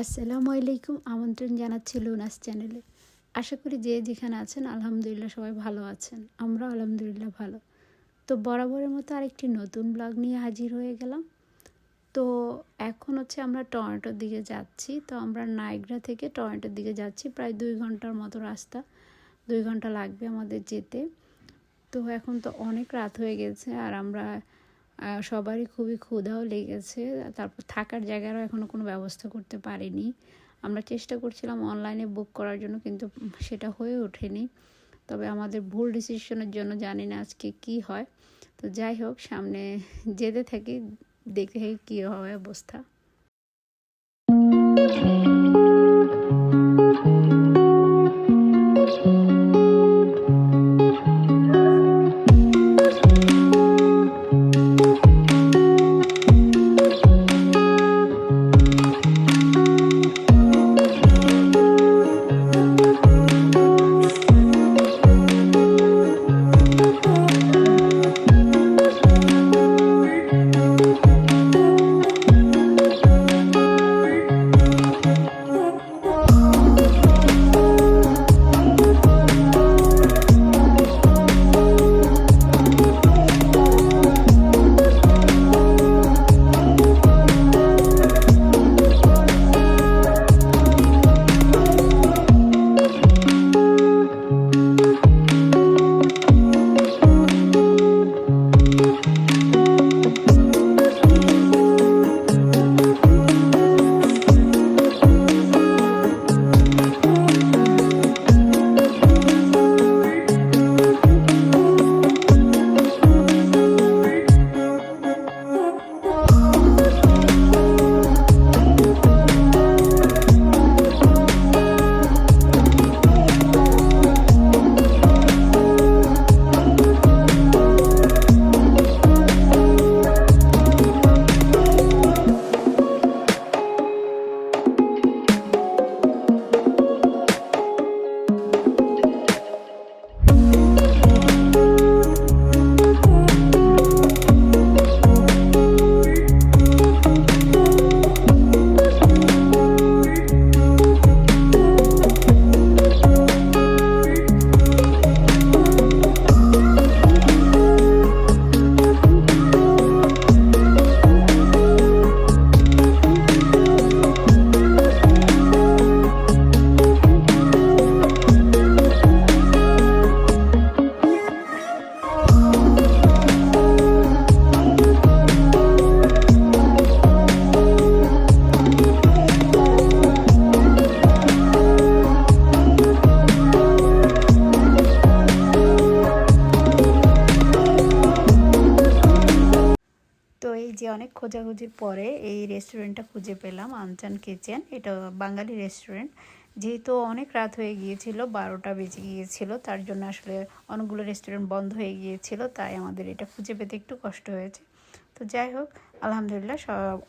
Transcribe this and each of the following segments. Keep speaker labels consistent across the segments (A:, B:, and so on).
A: আসসালামু আলাইকুম, আমন্ত্রণ জানাচ্ছি লুনাস চ্যানেলে। আশা করি যে যেখানে আছেন, আলহামদুলিল্লাহ সবাই ভালো আছেন। আমরা আলহামদুলিল্লাহ ভালো। তো বরাবরের মতো আরেকটি নতুন ব্লগ নিয়ে হাজির হয়ে গেলাম। তো এখন হচ্ছে আমরা টমেটোর দিকে যাচ্ছি। তো আমরা নাইগ্রা থেকে টমেটোর দিকে যাচ্ছি। প্রায় দুই ঘণ্টার মতো রাস্তা। দুই ঘণ্টা লাগবে আমাদের যেতে। তো এখন তো অনেক রাত হয়ে গেছে আর আমরা সবারই খুবই ক্ষুধাও লেগেছে। তারপর থাকার জায়গারও এখনও কোনো ব্যবস্থা করতে পারিনি। আমরা চেষ্টা করছিলাম অনলাইনে বুক করার জন্য, কিন্তু সেটা হয়ে ওঠেনি। তবে আমাদের ভুল ডিসিশনের জন্য জানি না আজকে কি হয়। তো যাই হোক, সামনে যেতে থাকি, দেখে কী হয় অবস্থা। যে অনেক খোঁজাখুঁজির পরে এই রেস্টুরেন্টটা খুঁজে পেলাম, আনচান কিচেন। এটা বাঙালি রেস্টুরেন্ট। যেহেতু অনেক রাত হয়ে গিয়েছিল, বারোটা বেজে গিয়েছিল, তার জন্য আসলে অনেকগুলো রেস্টুরেন্ট বন্ধ হয়ে গিয়েছিল, তাই আমাদের এটা খুঁজে পেতে একটু কষ্ট হয়েছে। তো যাই হোক, আলহামদুলিল্লাহ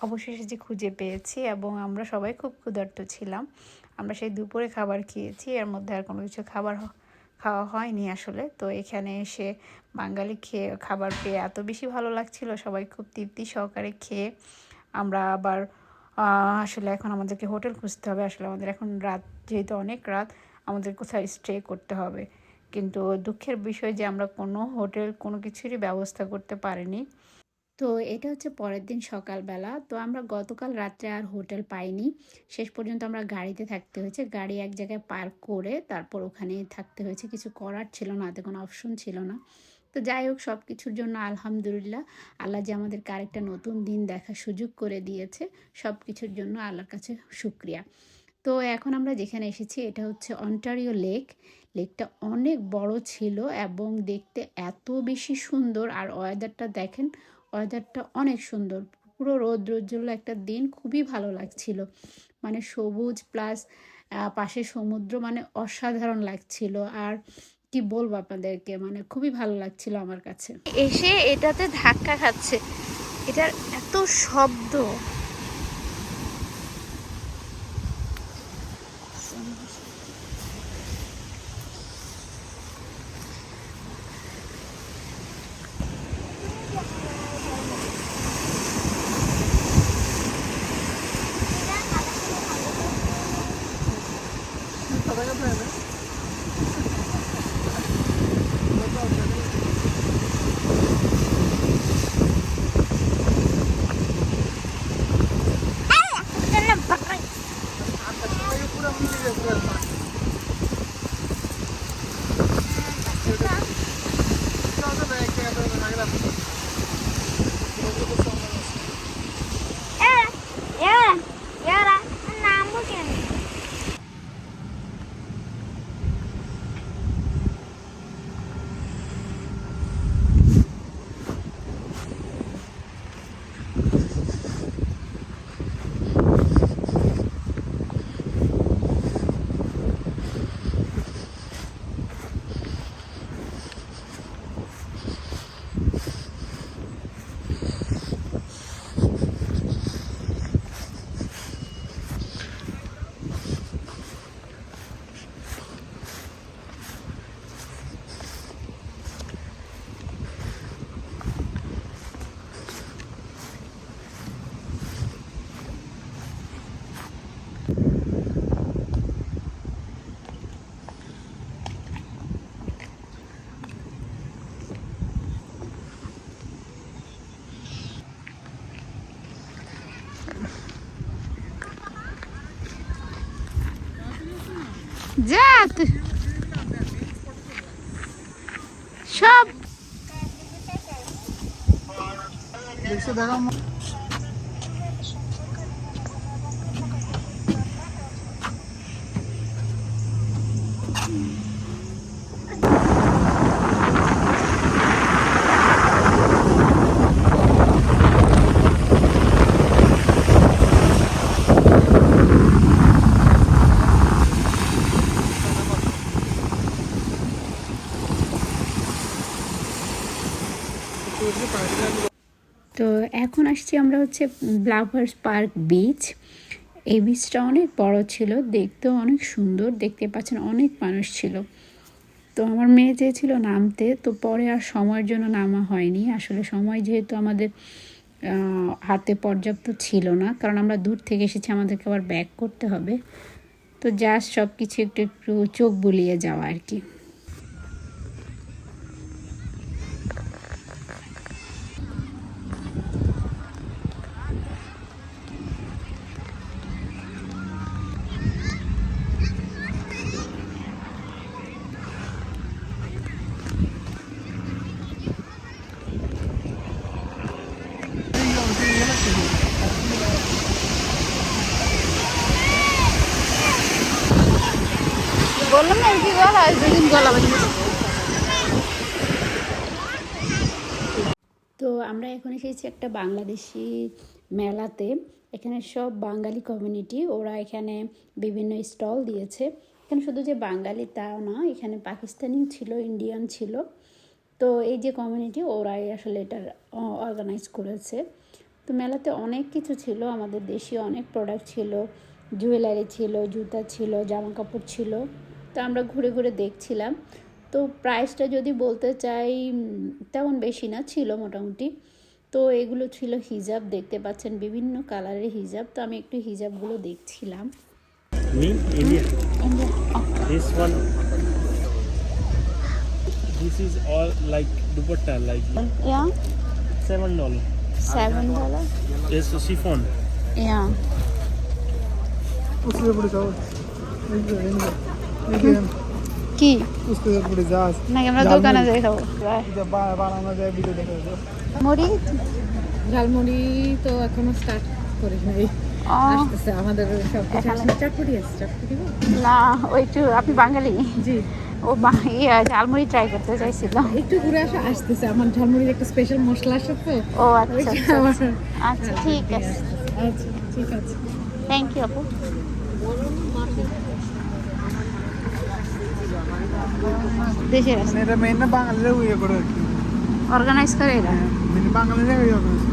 A: অবশেষে যে খুঁজে পেয়েছি এবং আমরা সবাই খুব ক্ষুধার্ত ছিলাম। আমরা সেই দুপুরে খাবার খেয়েছি, এর মধ্যে আর কোনো কিছু খাবার খাওয়া হয়নি আসলে। তো এখানে এসে বাঙালি খেয়ে, খাবার পেয়ে এত বেশি ভালো লাগছিল, সবাই খুব তৃপ্তি সহকারে খেয়ে। আমরা আবার আসলে এখন আমাদেরকে হোটেল খুঁজতে হবে। আসলে আমাদের এখন রাত, যেহেতু অনেক রাত, আমাদের কোথায় স্টে করতে হবে। কিন্তু দুঃখের বিষয় যে আমরা কোনো হোটেল কোনো কিছুরই ব্যবস্থা করতে পারিনি। তো এটা হচ্ছে পরের দিন সকালবেলা। তো আমরা গতকাল রাত্রে আর হোটেল পাইনি। শেষ পর্যন্ত আমরা গাড়িতে থাকতে হয়েছে। গাড়ি এক জায়গায় পার্ক করে তারপর ওখানে থাকতে হয়েছে। কিছু করার ছিল না হাতে কোনো অপশন ছিল না। তো যাই হোক সব কিছুর জন্য আলহামদুলিল্লাহ আল্লাহ যে আমাদেরকে আরেকটা নতুন দিন দেখার সুযোগ করে দিয়েছে সব কিছুর জন্য আল্লাহর কাছে শুক্রিয়া। তো এখন আমরা যেখানে এসেছি, এটা হচ্ছে অন্টারিও লেক। লেকটা অনেক বড় ছিল এবং দেখতে এত বেশি সুন্দর। আর ওয়েদারটা দেখেন ওয়েদারটা অনেক সুন্দর। পুরো রোদ রোজ্জ্বল একটা দিন, খুবই ভালো লাগছিল। মানে সবুজ প্লাস পাশে সমুদ্র মানে অসাধারণ লাগছিল। আর কি বলব আপনাদেরকে মানে খুবই ভালো লাগছিল আমার কাছে। এসে এটাতে ধাক্কা খাচ্ছে। এটার এত শব্দ।
B: 这必须得个是
A: যাত সব
C: দেখছে দেখা
A: তো এখন আসছি আমরা হচ্ছে ব্লাভার্স পার্ক বিচ এই বিচটা অনেক বড় ছিল, দেখতেও অনেক সুন্দর, দেখতে পাচ্ছেন অনেক মানুষ ছিল। তো আমার মেয়ে চেয়েছিল নামতে, তো পরে আর সময়ের জন্য নামা হয়নি। আসলে সময় যেহেতু আমাদের হাতে পর্যাপ্ত ছিল না, কারণ আমরা দূর থেকে এসেছি, আমাদেরকে আবার ব্যাক করতে হবে। তো জাস্ট সব কিছু একটু একটু চোখ বুলিয়ে যাওয়া আর কি। তো আমরা এখন এসেছি একটা বাংলাদেশি মেলাতে। এখানে সব বাঙালি কমিউনিটি ওরা এখানে বিভিন্ন স্টল দিয়েছে। এখানে শুধু যে বাঙালি তাও না, এখানে পাকিস্তানিও ছিল, ইন্ডিয়ান ছিল। তো এই যে কমিউনিটি ওরাই আসলে এটা অর্গানাইজ করেছে। তো মেলাতে অনেক কিছু ছিল, আমাদের দেশীয় অনেক প্রোডাক্ট ছিল। জুয়েলারি ছিল, জুতা ছিল জামা কাপড় ছিল। তো আমরা ঘুরে ঘুরে দেখছিলাম। তো প্রাইসটা যদি বলতে চাই তেমন বেশি না ছিল মোটামুটি। তো এগুলো ছিল হিজাব দেখতে পাচ্ছেন বিভিন্ন কালারের হিজাব। তো আমি একটু হিজাবগুলো দেখছিলাম।
C: yeah, Yeah.
A: কি? নাকি আমরা দোকানে যাই খাব? মুড়ি
D: ঝালমুড়ি? তো এখনও স্টার্ট করি নাই। আমাদের সব চটপটি আছে চটপটি
A: আপনি বাঙালি?
D: জি।
A: ও ইয়া ঝালমুড়ি ট্রাই করতে চাইছিল
D: একটু ঘুরে আসা আসতেছে। আমার ঝালমুড়ির একটা স্পেশাল মশলা আসছে তো।
A: ও আচ্ছা আচ্ছা,
D: আচ্ছা।,
A: আচ্ছা, হ্যাঁ, আচ্ছা ঠিক আছে।
D: আচ্ছা ঠিক আছে।
A: থ্যাংক ইউ আপু। দেশের আছে
C: এটা মেন না বাঙালিরা ইয়ে করে আর কি
A: অর্গানাইজ করে এরা
C: মেন বাঙালিরা ইয়ে করে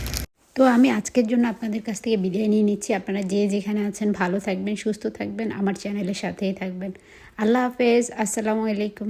A: তো আমি আজকের জন্য আপনাদের কাছ থেকে বিদায় নিয়ে নিচ্ছি। আপনারা যে যেখানে আছেন ভালো থাকবেন, সুস্থ থাকবেন, আমার চ্যানেলের সাথেই থাকবেন। আল্লাহ হাফেজ, আসসালামু আলাইকুম।